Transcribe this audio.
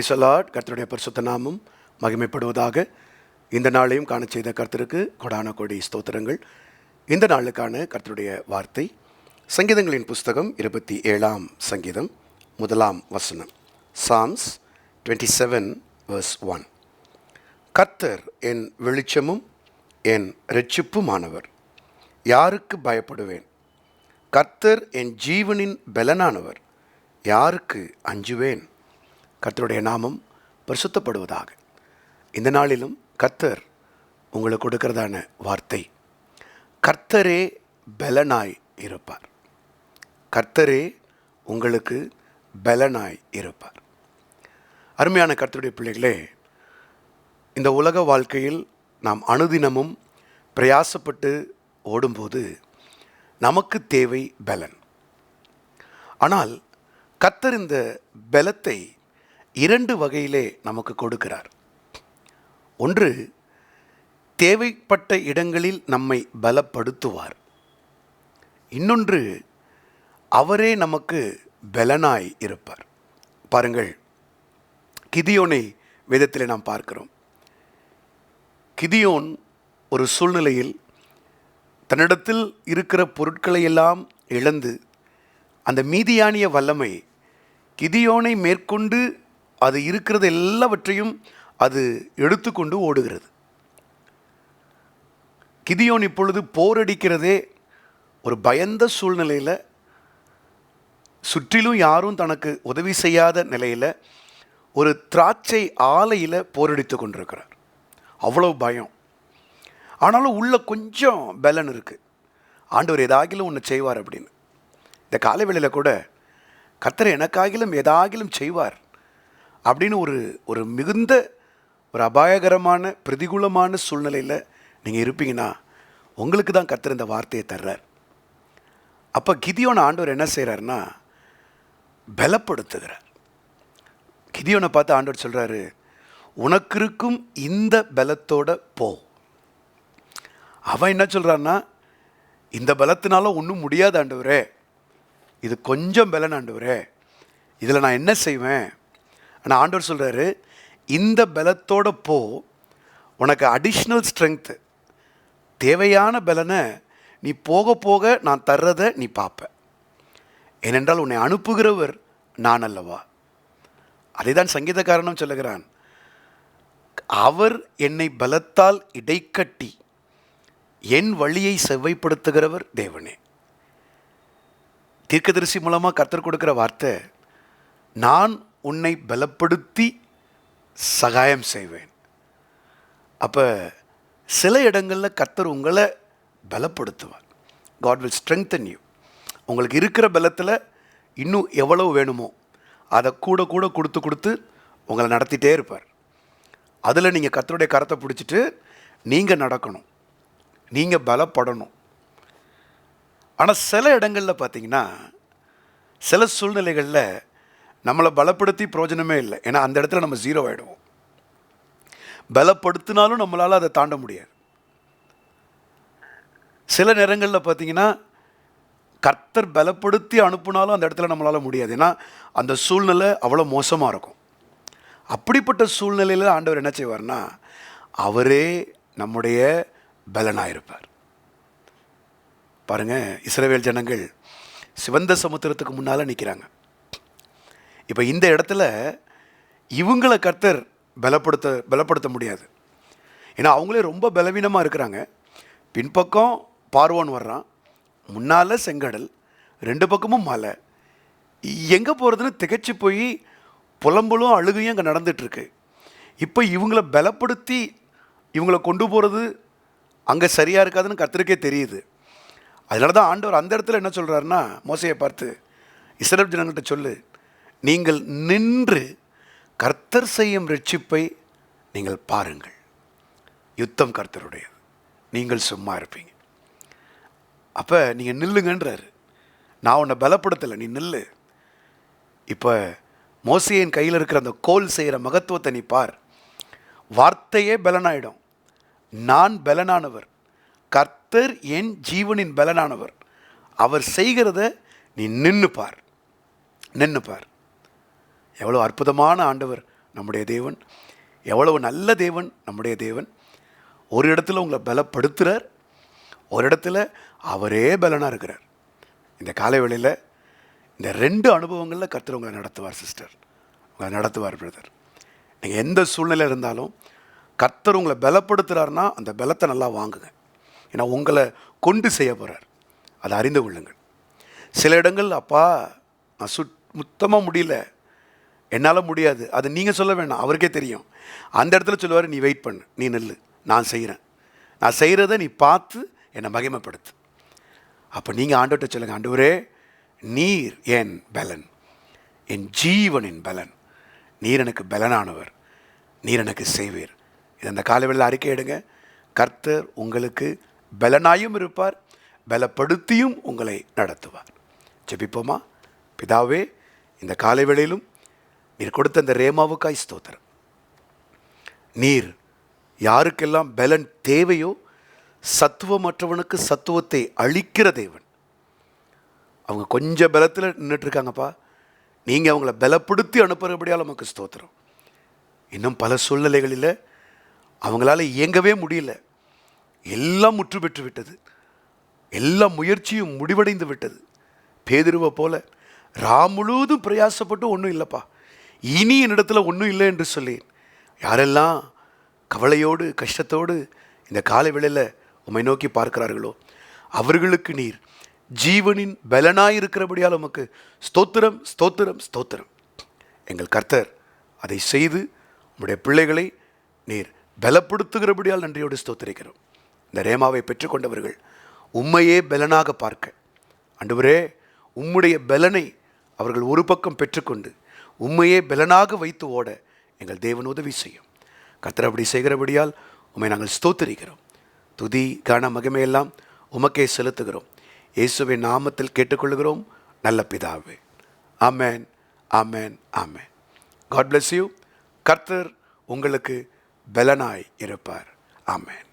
பிரைசலாட் கர்த்தருடைய பரிசுத்த நாமம் மகிமைப்படுவதாக இந்த நாளையும் காண செய்த கர்த்தருக்கு கொடான கொடி ஸ்தோத்திரங்கள். இந்த நாளுக்கான கர்த்தருடைய வார்த்தை சங்கீதங்களின் புஸ்தகம் இருபத்தி ஏழாம் சங்கீதம் முதலாம் வசனம் Psalms twenty seven verse one கர்த்தர் என் வெளிச்சமும் என் ரட்சிப்புமானவர் யாருக்கு பயப்படுவேன்? கர்த்தர் என் ஜீவனின் பலனானவர். யாருக்கு அஞ்சுவேன்? கர்த்தருடைய நாமம் பரிசுத்தப்படுவதாக. இந்த நாளிலும் கர்த்தர் உங்களுக்கு கொடுக்கிறதான வார்த்தை கர்த்தரே பலனாய் இருப்பார். கர்த்தரே உங்களுக்கு பலனாய் இருப்பார். அருமையான கர்த்தருடைய பிள்ளைகளே இந்த உலக வாழ்க்கையில் நாம் அனுதினமும் பிரயாசப்பட்டு ஓடும்போது நமக்கு தேவை பலன். ஆனால் கர்த்தர் இந்த பலத்தை இரண்டு வகையிலே நமக்கு கொடுக்கிறார். ஒன்று தேவைப்பட்ட இடங்களில் நம்மை பலப்படுத்துவார். இன்னொன்று அவரே நமக்கு பலனாய் இருப்பார். பாருங்கள் கிதியோனை விதத்தில் நாம் பார்க்கிறோம். கிதியோன் ஒரு சூழ்நிலையில் தன்னிடத்தில் இருக்கிற பொருட்களை எல்லாம் இழந்து அந்த மீதியானிய வல்லமை கிதியோனை மேற்கொண்டு அது இருக்கிறது எல்லாவற்றையும் அது எடுத்துக்கொண்டு ஓடுகிறது. கிதியோன் இப்பொழுது போரடிக்கிறதே ஒரு பயந்த சூழ்நிலையில் சுற்றிலும் யாரும் தனக்கு உதவி செய்யாத நிலையில் ஒரு திராட்சை ஆலையில் போரடித்து கொண்டிருக்கிறார். அவ்வளோ பயம். ஆனாலும் உள்ளே கொஞ்சம் பலன் இருக்குது ஆண்டவர் ஏதாகிலும் ஒன்று செய்வார் அப்படின்னு. இந்த காலவேளையில் கூட கர்த்தர் எனக்காகிலும் ஏதாகிலும் செய்வார். அப்படின்னு ஒரு ஒரு மிகுந்த ஒரு அபாயகரமான பிரதிகூலமான சூழ்நிலையில் நீங்கள் இருப்பீங்கன்னா உங்களுக்கு தான் கத்துற இந்த வார்த்தையை தர்றார். அப்போ கிதியோன ஆண்டவர் என்ன செய்கிறாருன்னா பலப்படுத்துகிறார். கிதியோனை பார்த்து ஆண்டவர் சொல்கிறாரு உனக்கு இருக்கும் இந்த பலத்தோட போ. அவன் என்ன சொல்கிறான்னா இந்த பலத்தினால ஒன்றும் முடியாது ஆண்டவரே. இது கொஞ்சம் பலன் ஆண்டவரே. இதில் நான் என்ன செய்வேன்? ஆனால் ஆண்டவர் சொல்கிறாரு இந்த பலத்தோட போ உனக்கு அடிஷ்னல் ஸ்ட்ரென்த்து தேவையான பலனை நீ போக போக நான் தர்றதை நீ பார்ப்ப. ஏனென்றால் உன்னை அனுப்புகிறவர் நான் அல்லவா? அதை தான் சங்கீதக்காரனும் சொல்லுகிறான். அவர் என்னை பலத்தால் இடைக்கட்டி என் வழியை செவ்வைப்படுத்துகிறவர் தேவனே. தீர்க்கதரிசி மூலமாக கத்தர் கொடுக்குற வார்த்தை நான் உன்னை பலப்படுத்தி சகாயம் செய்வேன். அப்போ சில இடங்களில் கத்தர் உங்களை பலப்படுத்துவார். காட் வில் ஸ்ட்ரெங்தன் யூ உங்களுக்கு இருக்கிற பலத்தில் இன்னும் எவ்வளவு வேணுமோ அதை கூட கூட கொடுத்து கொடுத்து உங்களை நடத்திட்டே இருப்பார். அதில் நீங்கள் கத்தருடைய கரத்தை பிடிச்சிட்டு நீங்கள் நடக்கணும். நீங்கள் பலப்படணும். ஆனால் சில இடங்களில் பார்த்தீங்கன்னா சில சூழ்நிலைகளில் நம்மளை பலப்படுத்தி பிரோஜனமே இல்லை. ஏன்னா அந்த இடத்துல நம்ம ஜீரோ ஆகிடுவோம் பலப்படுத்தினாலும் நம்மளால் அதை தாண்ட முடியாது. சில நேரங்களில் பார்த்தீங்கன்னா கர்த்தர் பலப்படுத்தி அனுப்புனாலும் அந்த இடத்துல நம்மளால் முடியாது. ஏன்னா அந்த சூழ்நிலை அவ்வளோ மோசமாக இருக்கும். அப்படிப்பட்ட சூழ்நிலையில் ஆண்டவர் என்ன செய்வார்னா அவரே நம்முடைய பலனாக இருப்பார் பாருங்க இஸ்ரவேல் ஜனங்கள் சிவந்த சமுத்திரத்துக்கு முன்னால் நிற்கிறாங்க இப்போ இந்த இடத்துல இவங்களை கர்த்தர் பலப்படுத்த பலப்படுத்த முடியாது. ஏன்னா அவங்களே ரொம்ப பலவீனமாக இருக்கிறாங்க. பின்பக்கம் பார்வோன் வர்றான். முன்னால் செங்கடல் ரெண்டு பக்கமும் மலை. எங்கே போகிறதுன்னு திகைச்சு போய் புலம்பலும் அழுகையும் அங்கே நடந்துகிட்ருக்கு இப்போ இவங்கள பலப்படுத்தி இவங்கள கொண்டு போகிறது அங்கே சரியாக இருக்காதுன்னு கர்த்தருக்கே தெரியுது. அதனால தான் ஆண்டவர் அந்த இடத்துல என்ன சொல்கிறாருன்னா மோசையை பார்த்து இஸ்ரேல் ஜனங்கள்கிட்ட சொல்லு. நீங்கள் நின்று கர்த்தர் செய்யும் ரட்சிப்பை நீங்கள் பாருங்கள். யுத்தம் கர்த்தருடையது. நீங்கள் சும்மா இருப்பீங்க. அப்போ நீங்கள் நில்லுங்கன்றாரு. நான் உன்னை பலப்படுத்தலை நீ நில்லு. இப்போ மோசையின் கையில் இருக்கிற அந்த கோல் செய்கிற மகத்துவத்தை நீ பார். வார்த்தையே பலனாயிடும். நான் பலனானவர். கர்த்தர் என் ஜீவனின் பலனானவர். அவர் செய்கிறத நீ நின்று பார். நின்று பார். எவ்வளோ அற்புதமான ஆண்டவர் நம்முடைய தேவன். எவ்வளவு நல்ல தேவன் நம்முடைய தேவன். ஒரு இடத்துல உங்களை பலப்படுத்துகிறார் ஒரு இடத்துல அவரே பலனாக இருக்கிறார். இந்த காலை வேளையில் இந்த ரெண்டு அனுபவங்களில் கர்த்தர் உங்களை நடத்துவார் சிஸ்டர். உங்களை நடத்துவார் பிரதர். நீங்கள் எந்த சூழ்நிலை இருந்தாலும் கர்த்தர் உங்களை பலப்படுத்துகிறாருன்னா அந்த பலத்தை நல்லா வாங்குங்க. ஏன்னா உங்களை கொண்டு செய்ய போகிறார் அதை அறிந்து கொள்ளுங்கள். சில இடங்கள் அப்பா நான் சுத் முத்தமாக முடியல. என்னால் முடியாது. அது நீங்கள் சொல்ல வேண்டாம் அவருக்கே தெரியும். அந்த இடத்துல சொல்லுவார் நீ வெயிட் பண்ணு. நீ நில்லு. நான் செய்கிறேன் நான் செய்கிறத நீ பார்த்து என்னை மகிமைப்படுத்து. அப்போ நீங்கள் ஆண்டவர்கிட்ட சொல்லுங்கள் ஆண்டவரே நீர் என் பலன். என் ஜீவனின் பலன். நீர் எனக்கு பலனானவர். நீர் எனக்கு செய்வீர். இது அந்த காலவெளியில் அறிக்கை எடுங்க. கர்த்தர் உங்களுக்கு பலனாயும் இருப்பார். பலப்படுத்தியும் உங்களை நடத்துவார். ஜெபிப்போமா? பிதாவே இந்த காலை வேளையிலும் நீர் கொடுத்த அந்த ரேமாவுக்காய் ஸ்தோத்திரம். நீர் யாருக்கெல்லாம் பலன் தேவையோ சத்துவமற்றவனுக்கு சத்துவத்தை அளிக்கிற தேவன். அவங்க கொஞ்சம் பலத்தில் நின்றுட்டுருக்காங்கப்பா நீங்கள் அவங்கள பலப்படுத்தி அனுப்புகிறபடியால் நமக்கு ஸ்தோத்திரம். இன்னும் பல சூழ்நிலைகளில் அவங்களால இயங்கவே முடியல. எல்லாம் முற்று பெற்று விட்டது. எல்லா முயற்சியும் முடிவடைந்து விட்டது. பேதிருவை போல ராம் முழுவதும் பிரயாசப்பட்டு ஒன்றும் இல்லைப்பா. இனி என்னிடத்துல ஒன்றும் இல்லை என்று சொல்லேன். யாரெல்லாம் கவலையோடு கஷ்டத்தோடு இந்த காலை வேளையில் உம்மை நோக்கி பார்க்கிறார்களோ அவர்களுக்கு நீர். ஜீவனின் பலனாய் இருக்கிறபடியால் உமக்கு ஸ்தோத்திரம் ஸ்தோத்திரம் ஸ்தோத்திரம். எங்கள் கர்த்தர் அதை செய்து உம்முடைய பிள்ளைகளை நீர் பலப்படுத்துகிறபடியால் நன்றியோடு ஸ்தோத்திரிக்கிறோம். இந்த ரேமாவை பெற்றுக்கொண்டவர்கள் உம்மையே பலனாக பார்க்க. அன்றுவரே உம்முடைய பலனை அவர்கள் ஒரு பக்கம் பெற்றுக்கொண்டு உண்மையே பலனாக வைத்து ஓட எங்கள் தேவன் உதவி செய்யும். கர்த்தர் அப்படி செய்கிறபடியால் உண்மை நாங்கள் ஸ்தோத்திரிக்கிறோம். துதி கன மகிமையெல்லாம் உமக்கே செலுத்துகிறோம். இயேசுவின் நாமத்தில் கேட்டுக்கொள்கிறோம் நல்ல பிதாவே. ஆமென் ஆமென் அமேன் காட் பிளஸ் யூ கர்த்தர் உங்களுக்கு பலனாய் இருப்பார். ஆமேன்.